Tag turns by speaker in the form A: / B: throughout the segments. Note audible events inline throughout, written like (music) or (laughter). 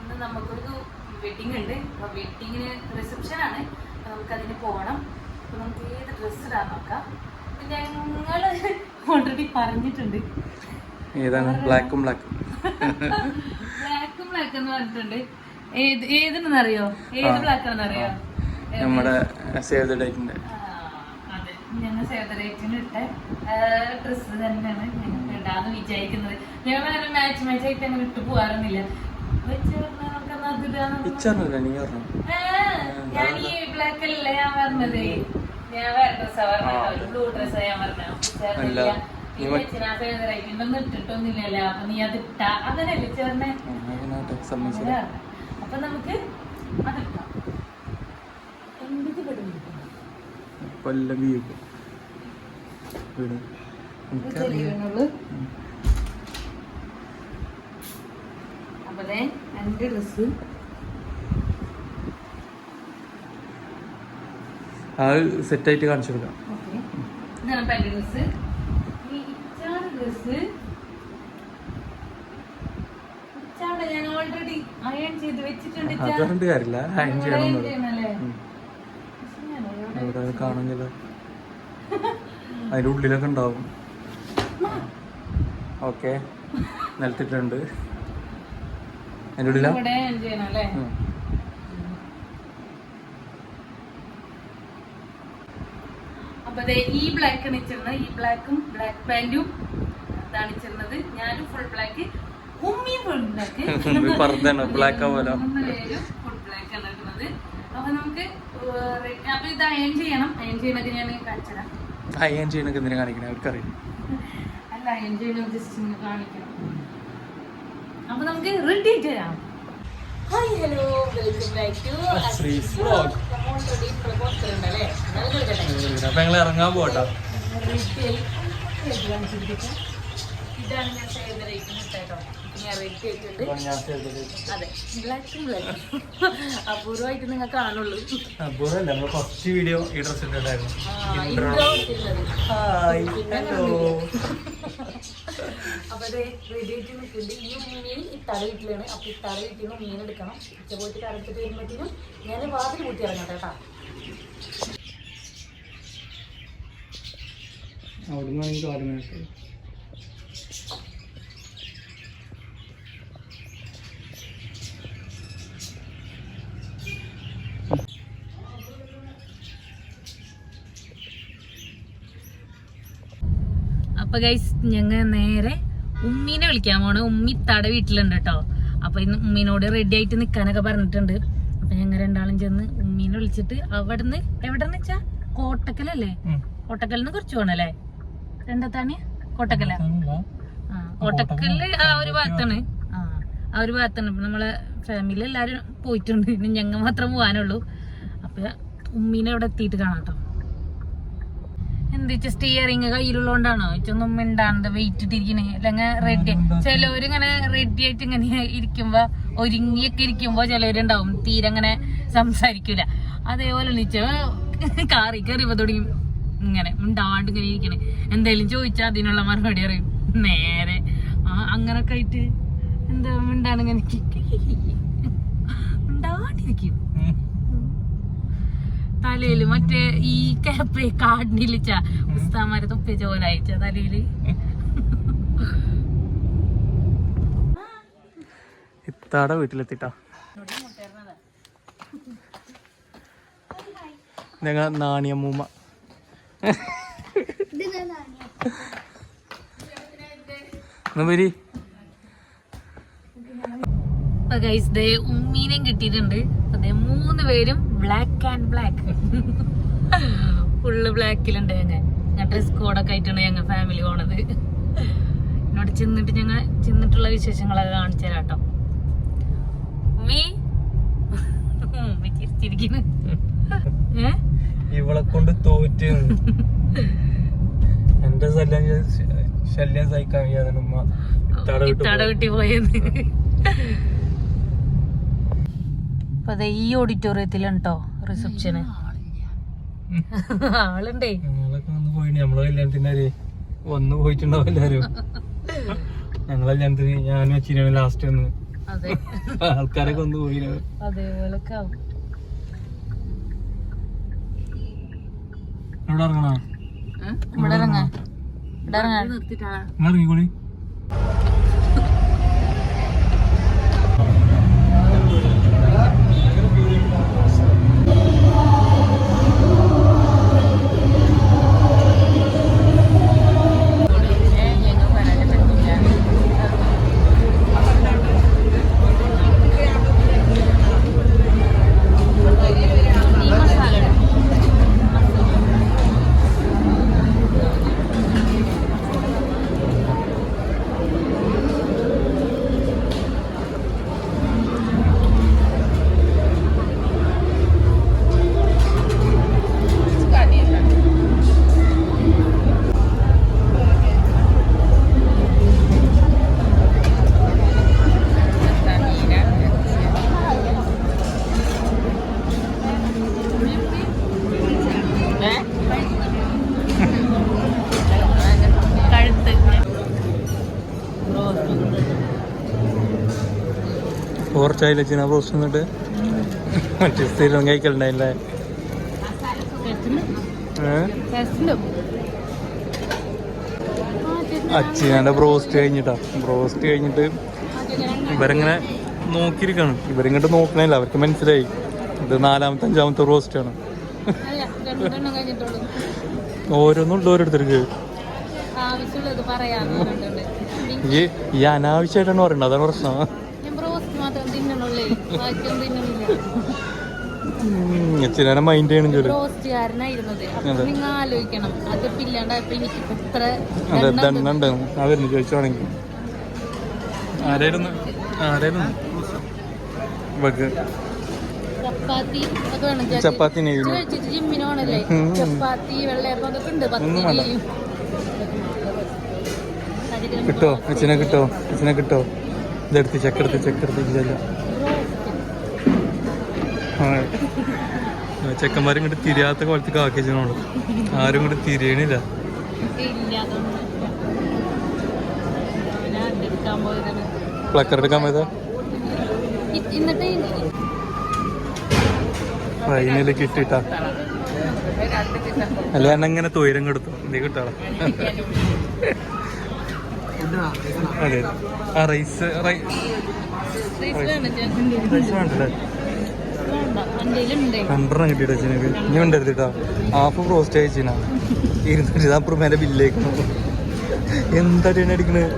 A: ഇന്ന് നമുക്കൊരു വെഡിങ് ഉണ്ട്. അപ്പോൾ വെഡിങ്ങിന് റിസപ്ഷൻ ആണ്. നമുക്കതിന് നമുക്ക് അതിന് പോകണം. അപ്പോൾ നമുക്ക് ഏത് ഡ്രസ്സ് ഇടാൻ നോക്കാം. ഞങ്ങൾ ഓൾറെഡി പറഞ്ഞിട്ടുണ്ട്.
B: ഏതാണ്? ബ്ലാക്കും ബ്ലാക്കും
A: ബ്ലാക്കും ബ്ലാക്ക് എന്ന് പറഞ്ഞിട്ടുണ്ട്. ഏത് ഏതെന്നറിയോ ഏത് ബ്ലാക്ക് ആണെന്നറിയോ?
B: നമ്മുടെ സേവ് ദ ഡേറ്റിന്റെ
A: അതെ. ദ ഡേറ്റിന് ഇട്ട ഡ്രസ്സ് തന്നെയാണ് ഞങ്ങൾ ഇടാന്ന് വിചാരിക്കുന്നത്. ഞങ്ങൾ അങ്ങനെ മാച്ച് മാച്ച് ആയിട്ട് അങ്ങനെ ഇട്ട് പോകാറൊന്നുമില്ല.
B: പിച്ചറില്ല നീ പറഞ്ഞു?
A: ഞാൻ ഈ ബ്ലാക്ക് അല്ലേ ഞാൻ പറഞ്ഞത്. ഞാൻ വേറെ ഡ്രസ്സാ പറഞ്ഞത് ബ്ലൂ ഡ്രസ്സാ ഞാൻ
B: അല്ല, നീ മ-
A: പറഞ്ഞത് ഇട്ടിട്ടൊന്നുമില്ലല്ലോ അപ്പൊ നീ അത് ഇട്ട. അങ്ങനെയല്ലേ ചേർന്നെ? അപ്പൊ നമുക്ക് അതിട്ടാം
B: വീട്. വീട്. എനിക്കറിയാം
A: അപ്പൊ ദേ എന്റെ അത്
B: സെറ്റ് സെറ്റായിട്ട് കാണിച്ചു കൊടുക്കാം.
A: ഇതാണ് ഈ ഇച്ചാറ് ഞാൻ ഓൾറെഡി അയൺ ചെയ്ത് വെച്ചിട്ടുണ്ട്.
B: അതുകൊണ്ട് കാര്യമില്ല.
A: ഇവിടെ
B: ചെയ്യണം കാണുന്നില്ല. (laughs) അതിന്റെ ഉള്ളിലൊക്കെ ഉണ്ടാവും. ഓക്കെ. നിലത്തിട്ടുണ്ട്. അതിന്റെ ഉള്ളിലാ.
A: അപ്പൊ ഈ ബ്ലാക്ക് ആണ് ഇച്ചിരുന്നത്. ഈ ബ്ലാക്കും ബ്ലാക്ക് പാന്റും ഇതാണ് ഇച്ചിരുന്നത്. ഞാനും ഫുൾ ബ്ലാക്ക് ഉമ്മിയും ഫുൾ (laughs) ബ്ലാക്ക് പേരും ഫുൾ ബ്ലാക്ക് ആണ് ഇടുന്നത്. അപ്പൊ നമുക്ക് അപ്പൊ ഇത് അയൺ ചെയ്യണം. അയൺ ചെയ്യണത് ഞാൻ കാണിച്ചതാ
B: അയ്യാൻ ചെയ്യണൊക്കെ എന്തിനാ കാണിക്കണേ? അവർക്കറിയാം. (laughs)
A: അല്ല അയൺ ചെയ്യണം ജസ്റ്റ് കാണിക്കണം. അപ്പൊ നമുക്ക് റെഡി വരാം. Hi hello welcome back to കൊടുക്കട്ടെ.
B: അപ്പൊ ഞങ്ങൾ ഇറങ്ങാൻ പോട്ടോ
A: ഇതാണ് ഞാൻ കേട്ടോ ഞാൻ റെഡി അതെ. ബ്ലാക്കും ബ്ലാക്കും അപൂർവമായിട്ട് നിങ്ങൾ കാണുള്ളൂ.
B: അപൂർവല്ല നമ്മൾ ഫസ്റ്റ് വീഡിയോ ഈ ഹായ് ഇട്ടിട്ടായിരുന്നു
A: അപ്പൊ റെഡി ആയിട്ട് നിൽക്കുന്നുണ്ട്. ഈ മീൻ വീട്ടിലാണ്. അപ്പൊ ഇത്താടെ വീട്ടിൽ നിന്ന് മീൻ എടുക്കണം. ഉച്ച പോയിട്ട് കറക്റ്റ് വരുമ്പോഴത്തേനും ഞാൻ വാതിൽ കൂട്ടി ഇറങ്ങട്ടെ കേട്ടോ.
B: അവിടുന്ന്
A: അപ്പൊ ഗൈസ് ഞങ്ങ നേരെ ഉമ്മീനെ വിളിക്കാൻ പോണ്. ഉമ്മി തട വീട്ടിലുണ്ട് കേട്ടോ അപ്പൊ ഇന്ന് ഉമ്മീനോട് റെഡി ആയിട്ട് നിക്കാനൊക്കെ പറഞ്ഞിട്ടുണ്ട്. അപ്പൊ ഞങ്ങൾ രണ്ടാളും ചെന്ന് ഉമ്മീനെ വിളിച്ചിട്ട് അവിടുന്ന് എവിടെ വെച്ചാ? കോട്ടക്കലല്ലേ? കോട്ടക്കലിന്ന് കുറച്ച് പോണല്ലേ? രണ്ടത്താണി? കോട്ടക്കല? ആ കോട്ടക്കൽ ആ ഒരു ഭാഗത്താണ്. ആ ആ ഒരു ഭാഗത്താണ്. ഇപ്പൊ നമ്മളെ ഫാമിലി എല്ലാരും പോയിട്ടുണ്ട്. ഇനി ഞങ്ങൾ മാത്രം പോകാനുള്ളൂ അപ്പൊ ഉമ്മീനെ അവിടെ എത്തിയിട്ട് കാണാം കേട്ടോ എന്താ സ്റ്റിയറിങ് കയ്യിലുള്ളതുകൊണ്ടാണോ ഇച്ചൊന്നും മിണ്ടാണ്ട് വെയിറ്റ് ഇട്ടിരിക്കണേ. അല്ലെങ്കിൽ റെഡി ചിലവരിങ്ങനെ റെഡി ആയിട്ട് ഇങ്ങനെ ഇരിക്കുമ്പോ ഒരുങ്ങിയൊക്കെ ഇരിക്കുമ്പോ ചിലവരുണ്ടാവും തീരെ അങ്ങനെ സംസാരിക്കൂല. അതേപോലെ നിച്ച കാറി കയറിയപ്പോ തുടങ്ങി ഇങ്ങനെ മിണ്ടാണ്ട് ഇങ്ങനെ ഇരിക്കണേ. എന്തായാലും ചോദിച്ചാൽ അതിനുള്ള മറുപടി അറിയും നേരെ. ആ അങ്ങനൊക്കെ ആയിട്ട് എന്താ മിണ്ടാണ്ട് ഇങ്ങനെ മിണ്ടാണ്ടിരിക്കും. തലയിൽ മറ്റേ ഈ കേപ്പേ കാടിനിലിച്ച ഉസ്താമാരെ തൊപ്പിച്ച പോലെ അയച്ച തലയിൽ
B: ഇത്താടെ വീട്ടിലെത്തിട്ടാ. ഞങ്ങൾ നാണിയമ്മൂമ്മ. വരി
A: ഉമ്മീനെയും കിട്ടിയിട്ടുണ്ട്. അതെ മൂന്ന് പേരും ബ്ലാക്ക് ആൻഡ് ബ്ലാക്ക് ഫുള്ള് ബ്ലാക്കിലുണ്ട് ഞങ്ങൾ ഞാൻ ഡ്രസ് കോഡൊക്കെ ആയിട്ടാണ് ഞങ്ങൾ ഫാമിലി പോണത്. എന്നോട് ചെന്നിട്ട് ഞങ്ങൾ ചെന്നിട്ടുള്ള വിശേഷങ്ങളൊക്കെ കാണിച്ചു തരാം കേട്ടോ ഉമ്മി? ചിരിച്ചിരിക്കുന്നു. (laughs)
B: ഇവളെ കൊണ്ട് തോറ്റ്. എന്റെ ശല്യം ശല്യം സഹിക്കാൻ വയ്യാതെ ഇത്താടെ
A: പോയത് അപ്പൊ അതെ ഈ ഓഡിറ്റോറിയത്തിലാണ് കേട്ടോ റിസപ്ഷന് ആളുണ്ടേ.
B: വന്ന് പോയിട്ടുണ്ടാവും എല്ലാരും ഞങ്ങളെ കല്യാണത്തിന് ഞാനും അച്ഛനാണ് ലാസ്റ്റ് വന്ന്.
A: അതെ.
B: ആൾക്കാരൊക്കെ ഒന്ന് പോയി
A: അതേപോലൊക്കെ ആവും.
B: എവിടെ ഇറങ്ങണോ?
A: ഇവിടെ ഇറങ്ങാ. ഇവിടെ ഇറങ്ങാ.
B: ഇറങ്ങിക്കോളി. കുറച്ചായില്ല ചീന ബ്രോസ്റ്റ് എന്നിട്ട് മറ്റേ സ്ഥിരം കഴിക്കലുണ്ടായില്ലേ. അച്ഛനാന്റെ ബ്രോസ്റ്റ് കഴിഞ്ഞിട്ടാ. ബ്രോസ്റ്റ് കഴിഞ്ഞിട്ട് ഇവരിങ്ങനെ നോക്കിയിരിക്കാണ്. ഇവരിങ്ങോട്ട് നോക്കണില്ല അവർക്ക് മനസ്സിലായി. ഇത് നാലാമത്തെ അഞ്ചാമത്തെ ബ്രോസ്റ്റ്
A: ആണ് കഴിഞ്ഞിട്ടുള്ളൂ
B: ഓരോന്നുണ്ട് ഓരോരുത്തർക്ക് ഈ അനാവശ്യമായിട്ടാണ് പറയണ്ടത് അതാണ് പ്രശ്നം.
A: തിന്നണില്ല
B: മൈൻഡ് ചെയ്യണം ജോലി.
A: ബ്രോസ്റ്റുകാരനായിരുന്നത്. അപ്പൊ നിങ്ങൾ ആലോചിക്കണം. അതിപ്പോ ഇല്ലാണ്ടായപ്പോ എനിക്ക് ഇത്ര
B: അതെ
A: എണ്ണം
B: ദണ്ണുണ്ട് ആ വരുന്നു ചോദിച്ചോണെങ്കിൽ ആരായിരുന്നു? ആരായിരുന്നു? ഇവക്ക്.
A: ചപ്പാത്തി ചേച്ചി.
B: ചപ്പാത്തി
A: വെള്ളയപ്പം അതൊക്കെ ഉണ്ട്.
B: കിട്ടോ? അച്ഛനെ കിട്ടോ? അച്ഛനെ കിട്ടോ? ഇതെടുത്ത് ചെക്കെടുത്ത് ചെക്കെടുത്ത് ഇല്ല
A: ബ്രോസ്റ്റ്.
B: ചെക്കന്മാരും ഇങ്ങോട്ട് തിരിയാത്ത കുളത്തേക്ക് ആക്കിയതിനോളൂ ആരും ഇങ്ങോട്ട് തിരിയണില്ല. പ്ലക്കർ എടുക്കാൻ പോയതാ? ട്രെയിനിൽ കിട്ടിട്ടാ. അല്ല ഞാൻ അങ്ങനെ തൊയിരം കെടുത്തു. നീ കിട്ടാളാ. അതെ. ആ റൈസ് റൈസ് റൈസ് വേണ്ടല്ലേ? രണ്ടെണ്ണം കിട്ടിയിട്ട് അച്ഛനക്ക് ഇനി ഉണ്ടായിരുന്നു കേട്ടോ ഹാഫ് റോസ്റ്റ് അയച്ചിനാ ഇരുന്നൂറ്റി നാൽപ്പത് മേലെ ബില്ലേക്കണം എന്താ ടീന അടിക്കണത്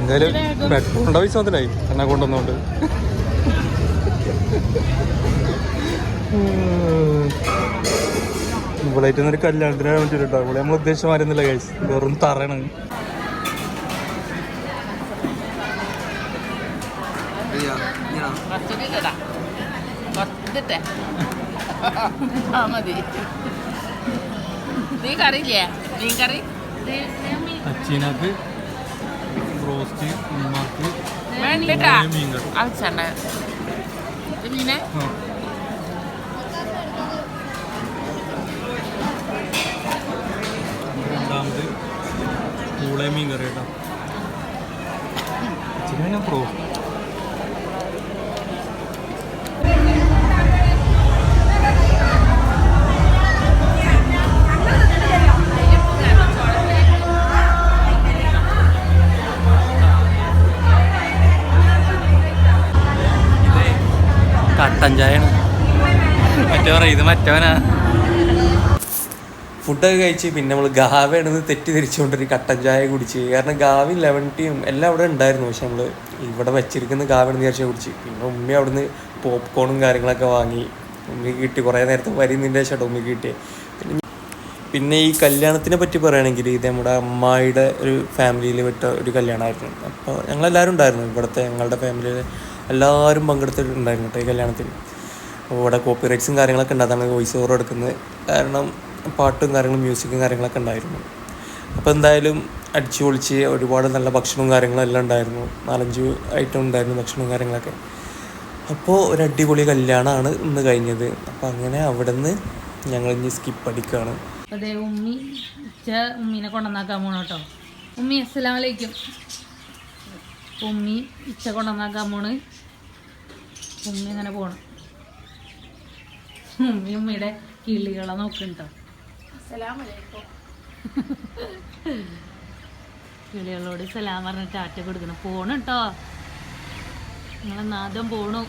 B: എന്തായാലും പെട്രോളിന്റെ പൈസ മുതലായി എന്നെ കൊണ്ടുവന്നോണ്ട്. ഇവളായിട്ട് ഒരു കല്യാണത്തിന് വേണ്ടിട്ടോ ഇവിടെ നമ്മൾ ഉദ്ദേശം മാറിയൊന്നുമില്ല കഴിച്ച് വെറും തറയണ.
C: കുറച്ചിട്ടാ കുറച്ചിട്ടെ ആ മതി. നീ കറിയില്ലേ മീൻ കറി
B: അച്ചീനക്ക് റോസ്റ്റ് ഉമ്മാക്ക്
C: വേണ്ടിട്ടാ ഇത് മീനെ.
B: രണ്ടാമത് പൂളയും മീൻ കറി കേട്ടോ ഞാൻ പ്രോ കട്ടൻ ചായയാണ് പറയും ഇത് മറ്റവനാ. ഫുഡൊക്കെ കഴിച്ച് പിന്നെ നമ്മൾ ഗാവയാണെന്ന് തെറ്റിദ്ധരിച്ചുകൊണ്ടൊരു കട്ടൻ ചായ കുടിച്ച്. കാരണം ഗാവി ലെവൻ ടീയും എല്ലാം അവിടെ ഉണ്ടായിരുന്നു. പക്ഷെ നമ്മൾ ഇവിടെ വെച്ചിരിക്കുന്ന ഗാവയാണെന്ന് വിചാരിച്ചാൽ കുടിച്ച്. പിന്നെ ഉമ്മി അവിടുന്ന് പോപ്കോണും കാര്യങ്ങളൊക്കെ വാങ്ങി. ഉമ്മിക്ക് കിട്ടി. കുറേ നേരത്തെ വരി നിന്റെ ശേഷം ഉമ്മിക്ക് കിട്ടി പിന്നെ ഈ കല്യാണത്തിനെ പറ്റി പറയുകയാണെങ്കിൽ ഇത് നമ്മുടെ അമ്മായിയുടെ ഒരു ഫാമിലിയിൽ വിട്ട ഒരു കല്യാണമായിരുന്നു. അപ്പോൾ ഞങ്ങളെല്ലാവരും ഉണ്ടായിരുന്നു. ഇവിടുത്തെ ഞങ്ങളുടെ ഫാമിലിയിൽ എല്ലാവരും പങ്കെടുത്തിട്ടുണ്ടായിരുന്നു കേട്ടോ ഈ കല്യാണത്തിൽ. ഇവിടെ കോപ്പി റൈറ്റ്സും കാര്യങ്ങളൊക്കെ ഉണ്ട് വോയിസ് ഓവർ എടുക്കുന്നത്. കാരണം പാട്ടും കാര്യങ്ങളും മ്യൂസിക്കും കാര്യങ്ങളൊക്കെ ഉണ്ടായിരുന്നു. അപ്പോൾ എന്തായാലും അടിച്ചു പൊളിച്ച് ഒരുപാട് നല്ല ഭക്ഷണവും കാര്യങ്ങളും എല്ലാം ഉണ്ടായിരുന്നു. നാലഞ്ച് ഐറ്റം ഉണ്ടായിരുന്നു ഭക്ഷണവും കാര്യങ്ങളൊക്കെ. അപ്പോൾ ഒരു അടിപൊളി കല്യാണമാണ് ഇന്ന് കഴിഞ്ഞത്. അപ്പോൾ അങ്ങനെ അവിടെ നിന്ന് ഞങ്ങൾ ഇനി സ്കിപ്പ് അടിക്കുകയാണ്.
A: അതെ ഉമ്മി ഉമ്മീനെ കൊണ്ടുവന്നാക്കാൻ പോണോ കേട്ടോ. ഉമ്മി അസ്സലാമലൈക്കും ഉമ്മി ഇച്ച കൊണ്ടുവന്നാക്കാൻ പോണ്. ഉമ്മി ഇങ്ങനെ പോണം. ഉമ്മി ഉമ്മിയുടെ കിളികളെ നോക്കുന്നുണ്ടോ കിളികളോട് സലാം പറഞ്ഞിട്ട് ആറ്റ കൊടുക്കണം. പോണുട്ടോ കേട്ടോ നിങ്ങളെ നാദം പോണു.